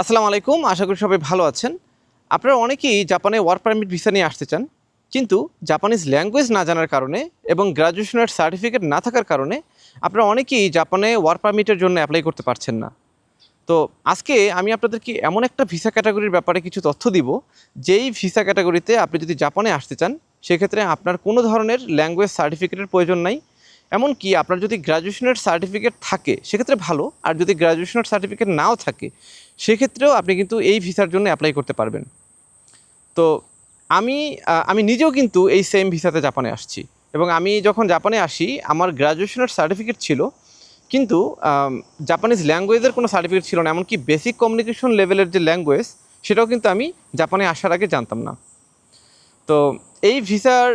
আসসালামু আলাইকুম, আশা করি সবাই ভালো আছেন। আপনারা অনেকেই জাপানে ওয়ার্ক পারমিট ভিসা নিয়ে আসতে চান, কিন্তু জাপানিজ ল্যাঙ্গুয়েজ না জানার কারণে এবং গ্র্যাজুয়েশনের সার্টিফিকেট না থাকার কারণে আপনারা অনেকেই জাপানে ওয়ার্ক পারমিটের জন্য অ্যাপ্লাই করতে পারছেন না। তো আজকে আমি আপনাদেরকে এমন একটা ভিসা ক্যাটাগরির ব্যাপারে কিছু তথ্য দিব, যেই ভিসা ক্যাটাগরিতে আপনি যদি জাপানে আসতে চান, সেক্ষেত্রে আপনার কোনো ধরনের ল্যাঙ্গুয়েজ সার্টিফিকেটের প্রয়োজন নাই এমনকি আপনার যদি গ্র্যাজুয়েশনের সার্টিফিকেট থাকে, সেক্ষেত্রে ভালো। আর যদি গ্র্যাজুয়েশনের সার্টিফিকেট নাও থাকে, সেক্ষেত্রেও আপনি কিন্তু এই ভিসার জন্য অ্যাপ্লাই করতে পারবেন। তো আমি আমি নিজেও কিন্তু এই সেম ভিসাতে জাপানে আসছি। এবং আমি যখন জাপানে আসি, আমার গ্র্যাজুয়েশনের সার্টিফিকেট ছিল, কিন্তু জাপানিজ ল্যাঙ্গুয়েজের কোনো সার্টিফিকেট ছিল না। এমনকি বেসিক কমিউনিকেশন লেভেলের যে ল্যাঙ্গুয়েজ সেটাও কিন্তু আমি জাপানে আসার আগে জানতাম না। তো এই ভিসার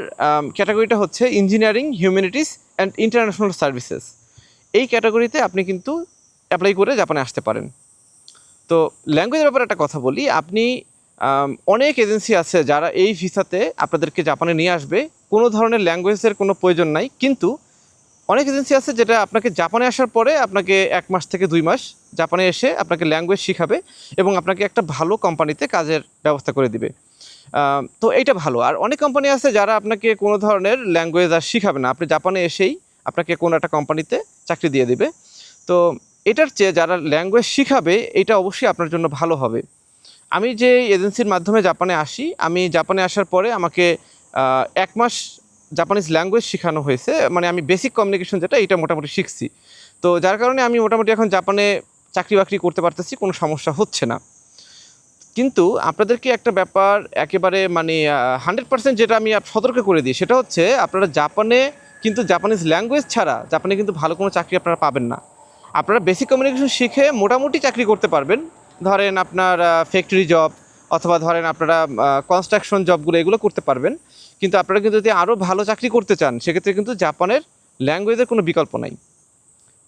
ক্যাটাগরিটা হচ্ছে engineering humanities and international services এই ক্যাটাগরিতে আপনি কিন্তু অ্যাপ্লাই করে জাপানে আসতে পারেন। তো ল্যাঙ্গুয়েজের ব্যাপারে একটা কথা বলি, আপনি অনেক এজেন্সি আছে যারা এই ভিসাতে আপনাদেরকে জাপানে নিয়ে আসবে। কোনো ধরনের ল্যাঙ্গুয়েজের কোনো প্রয়োজন নাই, কিন্তু অনেক এজেন্সি আছে যেটা আপনাকে জাপানে আসার পরে আপনাকে এক মাস থেকে দুই মাস জাপানে এসে আপনাকে ল্যাঙ্গুয়েজ শিখাবে এবং আপনাকে একটা ভালো কোম্পানিতে কাজের ব্যবস্থা করে দিবে। তো এইটা ভালো। আর অনেক কোম্পানি আছে যারা আপনাকে কোনো ধরনের ল্যাঙ্গুয়েজ আর শিখাবে না। আপনি জাপানে এসেই আপনাকে কোনো একটা কোম্পানিতে চাকরি দিয়ে দিবে। তো এটার চেয়ে যারা ল্যাঙ্গুয়েজ শিখাবে, এটা অবশ্যই আপনার জন্য ভালো হবে। আমি যে এজেন্সির মাধ্যমে জাপানে আসি, আমি জাপানে আসার পরে আমাকে এক মাস জাপানিজ ল্যাঙ্গুয়েজ শেখানো হয়েছে। মানে আমি বেসিক কমিউনিকেশন যেটা এটা মোটামুটি শিখছি। তো যার কারণে আমি মোটামুটি এখন জাপানে চাকরি বাকরি করতে পারতেছি, কোনো সমস্যা হচ্ছে না। কিন্তু আপনাদেরকে একটা ব্যাপার একেবারে মানে হান্ড্রেড পার্সেন্ট যেটা আমি সতর্ক করে দিই, সেটা হচ্ছে আপনারা জাপানে কিন্তু জাপানিজ ল্যাঙ্গুয়েজ ছাড়া জাপানে কিন্তু ভালো কোনো চাকরি আপনারা পাবেন না। আপনারা বেসিক কমিউনিকেশন শিখে মোটামুটি চাকরি করতে পারবেন। ধরেন আপনার ফ্যাক্টরি জব অথবা ধরেন আপনারা কনস্ট্রাকশন জবগুলো এগুলো করতে পারবেন। কিন্তু আপনারা কিন্তু যদি আরও ভালো চাকরি করতে চান, সেক্ষেত্রে কিন্তু জাপানের ল্যাঙ্গুয়েজের কোনো বিকল্প নাই।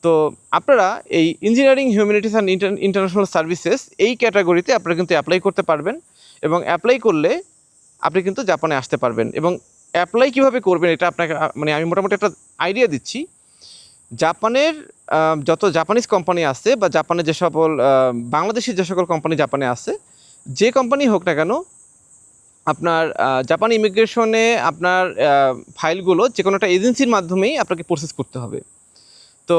তো আপনারা এই engineering humanities and international services এই ক্যাটাগরিতে আপনারা কিন্তু অ্যাপ্লাই করতে পারবেন এবং অ্যাপ্লাই করলে আপনি কিন্তু জাপানে আসতে পারবেন এবং অ্যাপ্লাই কীভাবে করবেন এটা আপনাকে মানে আমি মোটামুটি একটা আইডিয়া দিচ্ছি। জাপানের যত জাপানিজ কোম্পানি আছে বা জাপানের যে সকল বাংলাদেশের যে সকল কোম্পানি জাপানে আছে, যে কোম্পানি হোক না কেন, আপনার জাপান ইমিগ্রেশনে আপনার ফাইলগুলো যে কোনো একটা এজেন্সির মাধ্যমেই আপনাকে প্রসেস করতে হবে। তো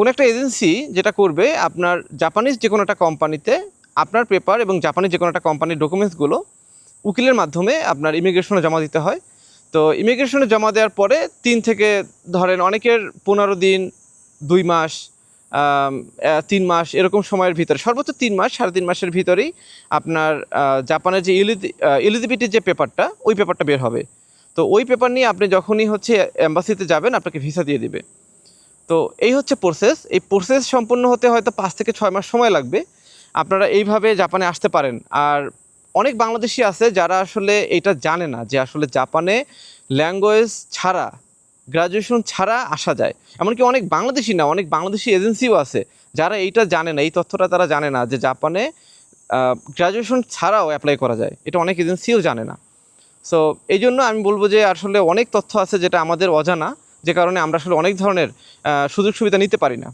কোনো একটা এজেন্সি যেটা করবে আপনার জাপানিজ যে কোনো একটা কোম্পানিতে আপনার পেপার এবং জাপানিজ যে কোনো একটা কোম্পানির ডকুমেন্টসগুলো উকিলের মাধ্যমে আপনার ইমিগ্রেশনে জমা দিতে হয়। তো ইমিগ্রেশনে জমা দেওয়ার পরে তিন থেকে ধরেন অনেকের পনেরো দিন, দুই মাস তিন মাস এরকম সময়ের ভিতরে, সর্বোচ্চ তিন মাস, সাড়ে তিন মাসের ভিতরেই আপনার জাপানের যে এলিজিবিলিটির যে পেপারটা ওই পেপারটা বের হবে। তো ওই পেপার নিয়ে আপনি যখনই হচ্ছে অ্যাম্বাসিতে যাবেন, আপনাকে ভিসা দিয়ে দিবে। তো এই হচ্ছে প্রসেস এই প্রসেস সম্পূর্ণ হতে হয়তো পাঁচ থেকে ছয় মাস সময় লাগবে। আপনারা এইভাবে জাপানে আসতে পারেন। আর অনেক বাংলাদেশি আছে যারা আসলে এটা জানে না যে আসলে জাপানে ল্যাঙ্গুয়েজ ছাড়া গ্রাজুয়েশন ছাড়া আসা যায়। এমনকি অনেক বাংলাদেশি না, অনেক বাংলাদেশি এজেন্সিও আছে যারা এইটা জানে না, এই তথ্যটা তারা জানে না যে জাপানে গ্রাজুয়েশন ছাড়াও অ্যাপ্লাই করা যায়। এটা অনেক এজেন্সিও জানে না। সো এই জন্য আমি বলব যে আসলে অনেক তথ্য আছে যেটা আমাদের অজানা। যে কারণে আমরা আসলে অনেক ধরনের সুযোগ সুবিধা নিতে পারি না।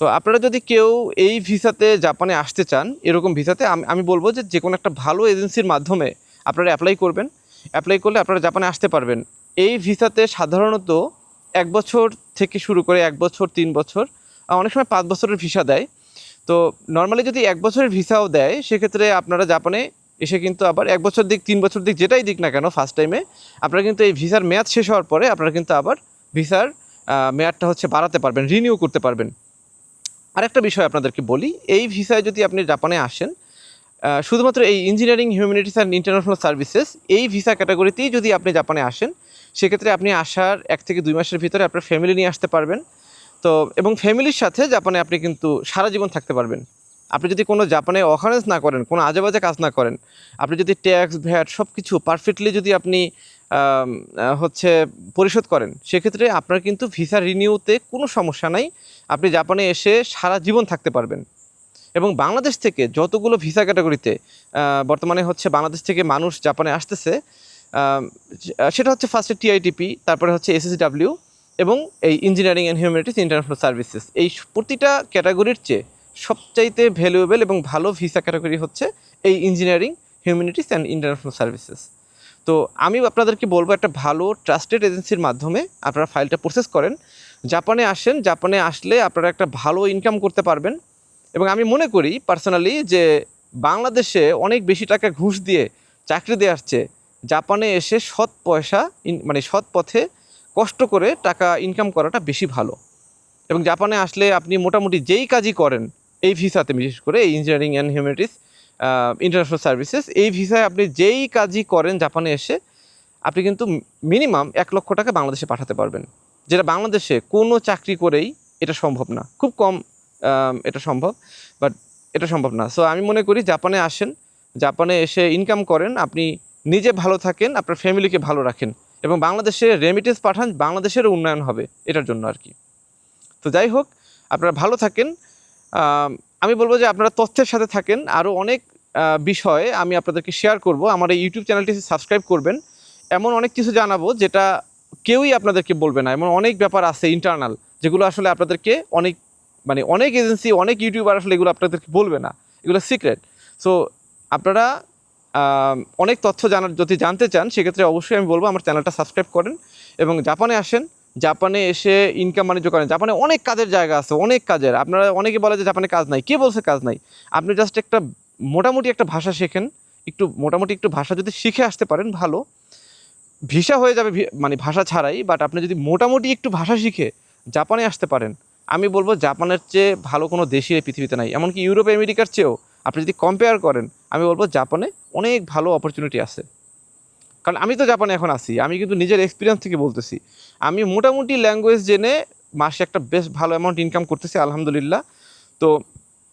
তো আপনারা যদি কেউ এই ভিসাতে জাপানে আসতে চান, এরকম ভিসাতে আমি বলব যে যে কোনো একটা ভালো এজেন্সির মাধ্যমে আপনারা অ্যাপ্লাই করবেন। অ্যাপ্লাই করলে আপনারা জাপানে আসতে পারবেন। এই ভিসাতে সাধারণত এক বছর থেকে শুরু করে এক বছর, তিন বছর অনেক সময় পাঁচ বছরের ভিসা দেয়। তো নর্মালি যদি এক বছরের ভিসাও দেয়, সেক্ষেত্রে আপনারা জাপানে এসে কিন্তু আবার এক বছর দিক, তিন বছর দিক যেটাই দিক না কেন ফার্স্ট টাইমে আপনারা কিন্তু এই ভিসার মেয়াদ শেষ হওয়ার পরে আপনারা কিন্তু আবার ভিসার মেয়াদটা হচ্ছে বাড়াতে পারবেন রিনিউ করতে পারবেন। আরেকটা বিষয় আপনাদেরকে বলি, এই ভিসায় যদি আপনি জাপানে আসেন শুধুমাত্র এই engineering humanities and international services এই ভিসা ক্যাটাগরিতেই যদি আপনি জাপানে আসেন, সেক্ষেত্রে আপনি আসার এক থেকে দুই মাসের ভিতরে আপনার ফ্যামিলি নিয়ে আসতে পারবেন। তো, এবং ফ্যামিলির সাথে জাপানে আপনি কিন্তু সারা জীবন থাকতে পারবেন। আপনি যদি কোনো জাপানে অকারেন্স না করেন, কোনো আজে বাজে কাজ না করেন, আপনি যদি ট্যাক্স ভ্যাট সব কিছু পারফেক্টলি যদি আপনি হচ্ছে পরিশোধ করেন, সেক্ষেত্রে আপনার কিন্তু ভিসা রিনিউতে কোনো সমস্যা নাই। আপনি জাপানে এসে সারা জীবন থাকতে পারবেন। এবং বাংলাদেশ থেকে যতগুলো ভিসা ক্যাটাগরিতে বর্তমানে হচ্ছে বাংলাদেশ থেকে মানুষ জাপানে আসতেছে সেটা হচ্ছে ফার্স্টে টিআইটিপি তারপরে হচ্ছে এসএসডাব্লিউ এবং এই engineering and humanities international services এই প্রতিটা ক্যাটাগরির চেয়ে সবচাইতে ভ্যালুয়েবল এবং ভালো ভিসা ক্যাটাগরি হচ্ছে এই engineering humanities and international services তো আমি আপনাদেরকে বলব একটা ভালো ট্রাস্টেড এজেন্সির মাধ্যমে আপনারা ফাইলটা প্রসেস করেন। জাপানে আসেন, জাপানে আসলে আপনারা একটা ভালো ইনকাম করতে পারবেন। এবং আমি মনে করি পার্সোনালি যে বাংলাদেশে অনেক বেশি টাকা ঘুষ দিয়ে চাকরি দিয়ে আসছে। জাপানে এসে সৎ পয়সা মানে সৎ পথে কষ্ট করে টাকা ইনকাম করাটা বেশি ভালো। এবং জাপানে আসলে আপনি মোটামুটি যেই কাজই করেন এই ভিসাতে, বিশেষ করে engineering and humanities international services এই ভিসায় আপনি যেই কাজই করেন জাপানে এসে, আপনি কিন্তু মিনিমাম এক লক্ষ টাকা বাংলাদেশে পাঠাতে পারবেন। যেটা বাংলাদেশে কোনো চাকরি করেই এটা সম্ভব না। খুব কম এটা সম্ভব বাট এটা সম্ভব না। সো আমি মনে করি জাপানে আসেন, জাপানে এসে ইনকাম করেন, আপনি নিজে ভালো থাকেন, আপনার ফ্যামিলিকে ভালো রাখেন, এবং বাংলাদেশে রেমিটেন্স পাঠান, বাংলাদেশেরও উন্নয়ন হবে, এটার জন্য আর কি। তো যাই হোক, আপনারা ভালো থাকেন আম, বলব যে আপনারা তথ্যের সাথে থাকেন। আরও অনেক বিষয়ে আমি আপনাদেরকে শেয়ার করব। আমার এই ইউটিউব চ্যানেলটি সাবস্ক্রাইব করবেন। এমন অনেক কিছু জানাব যেটা কেউই আপনাদেরকে বলবে না। এমন অনেক ব্যাপার আছে ইন্টারনাল যেগুলো আসলে আপনাদেরকে অনেক মানে অনেক এজেন্সি অনেক ইউটিউবার আসলে এগুলো আপনাদেরকে বলবে না। এগুলো সিক্রেট সো আপনারা অনেক তথ্য জানার যদি জানতে চান সেক্ষেত্রে অবশ্যই আমি বলব আমার চ্যানেলটা সাবস্ক্রাইব করেন এবং জাপানে আসেন। জাপানে এসে ইনকাম বাণিজ্য করেন। জাপানে অনেক কাজের জায়গা আছে, অনেক কাজের। আপনারা অনেকে বলে যে জাপানে কাজ নাই। কে বলছে কাজ নাই? আপনি জাস্ট একটা মোটামুটি একটা ভাষা শেখেন। একটু মোটামুটি একটু ভাষা যদি শিখে আসতে পারেন, ভালো। ভিসা হয়ে যাবে মানে ভাষা ছাড়াই বাট আপনি যদি মোটামুটি একটু ভাষা শিখে জাপানে আসতে পারেন, আমি বলব জাপানের চেয়ে ভালো কোনো দেশই পৃথিবীতে নাই। এমনকি ইউরোপ, আমেরিকার চেয়েও আপনি যদি কম্পেয়ার করেন, আমি বলব জাপানে অনেক ভালো অপরচুনিটি আছে। কারণ আমি তো জাপানে এখন আছি, আমি কিন্তু নিজের এক্সপিরিয়েন্স থেকে বলতেছি। আমি মোটামুটি ল্যাঙ্গুয়েজ জেনে মাসে একটা বেশ ভালো অ্যামাউন্ট ইনকাম করতেছি, আলহামদুলিল্লাহ। তো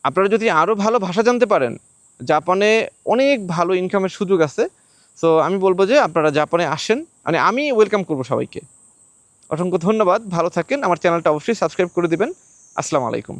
আপনারা যদি আরও ভালো ভাষা জানতে পারেন, জাপানে অনেক ভালো ইনকামের সুযোগ আছে। সো আমি বলব যে আপনারা জাপানে আসেন মানে আমি ওয়েলকাম করব সবাইকে। অসংখ্য ধন্যবাদ, ভালো থাকেন, আমার চ্যানেলটা অবশ্যই সাবস্ক্রাইব করে দেবেন। আসসালামু আলাইকুম।